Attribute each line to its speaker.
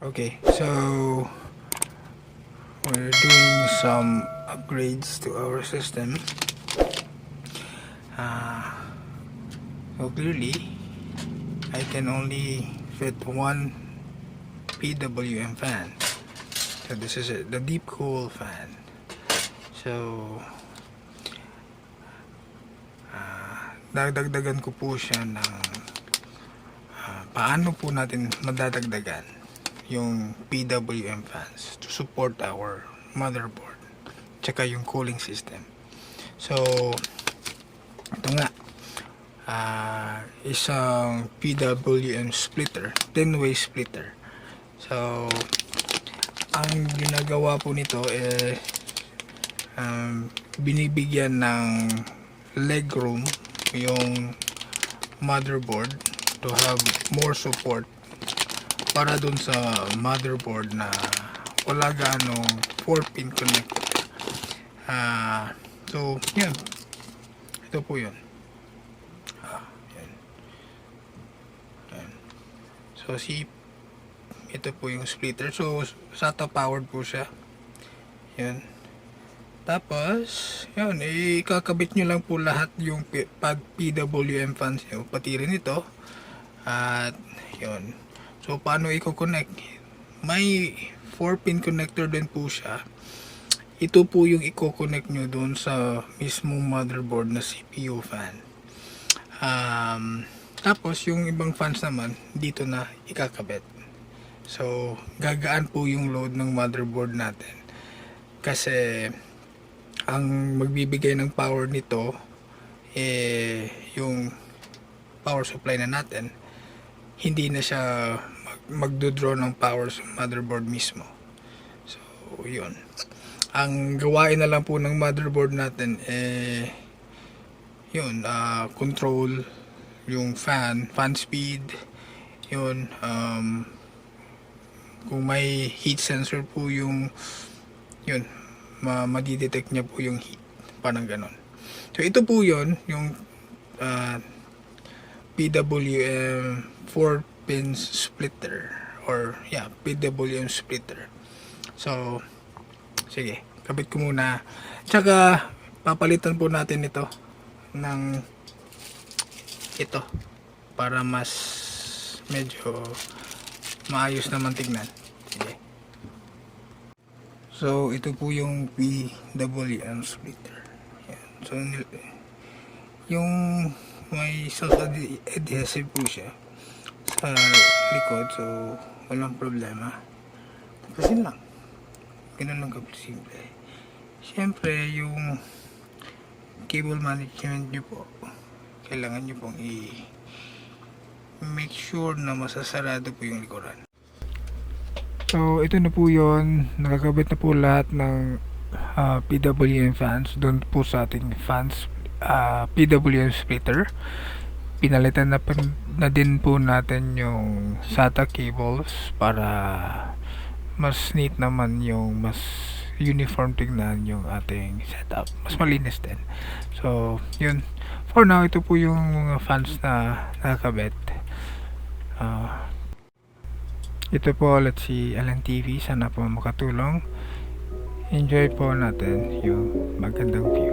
Speaker 1: Okay, so we're doing some upgrades to our system. Uh, so clearly, I can only fit one PWM fan. So this is it, the deep cool fan. So, ah, dadagdagan ko po siya ng ah, paano po natin madadagdagan yung PWM fans to support our motherboard tsaka yung cooling system. So ito nga ah, isang PWM splitter 10 way splitter. So ang ginagawa po nito eh um, binibigyan ng leg room yung motherboard to have more support para dun sa motherboard na wala gaano 4 pin connector ah so yun ito po yun ah, yan. Yan. so si ito po yung splitter so SATA powered po siya yan tapos, yun, ikakabit nyo lang po lahat yung pag PWM fans nyo, pati rin ito. At, yun. So, paano i-connect? May 4-pin connector din po siya. Ito po yung i-connect nyo doon sa mismong motherboard na CPU fan. Um, tapos, yung ibang fans naman, dito na ikakabit. So, gagaan po yung load ng motherboard natin. Kasi, ang magbibigay ng power nito eh yung power supply na natin hindi na siya mag magdodraw ng power sa motherboard mismo. So yun. Ang gawain na lang po ng motherboard natin eh yun ah, control yung fan fan speed yun um, kung may heat sensor po yung yun ma madidetect niya po yung heat. Parang ganon. So ito po yon yung ah, PWM 4 pins splitter or yeah PWM splitter so sige kabit ko muna tsaka papalitan po natin ito ng ito para mas medyo maayos naman tignan sige So, ito po yung PWM splitter. Yan. So, yung may self-adhesive po siya sa likod. So, walang problema. Kasi lang. Ganun lang simple. Siyempre, yung cable management nyo po, kailangan nyo pong i- make sure na masasarado po yung likuran. So, ito na po yon Nakakabit na po lahat ng ah, PWM fans doon po sa ating fans ah, PWM splitter. Pinalitan na, na din po natin yung SATA cables para mas neat naman yung mas uniform tignan yung ating setup. Mas malinis din. So, yun. For now, ito po yung mga fans na nakakabit. Ah, ito po ulit si LNTV. Sana po makatulong. Enjoy po natin yung magandang view.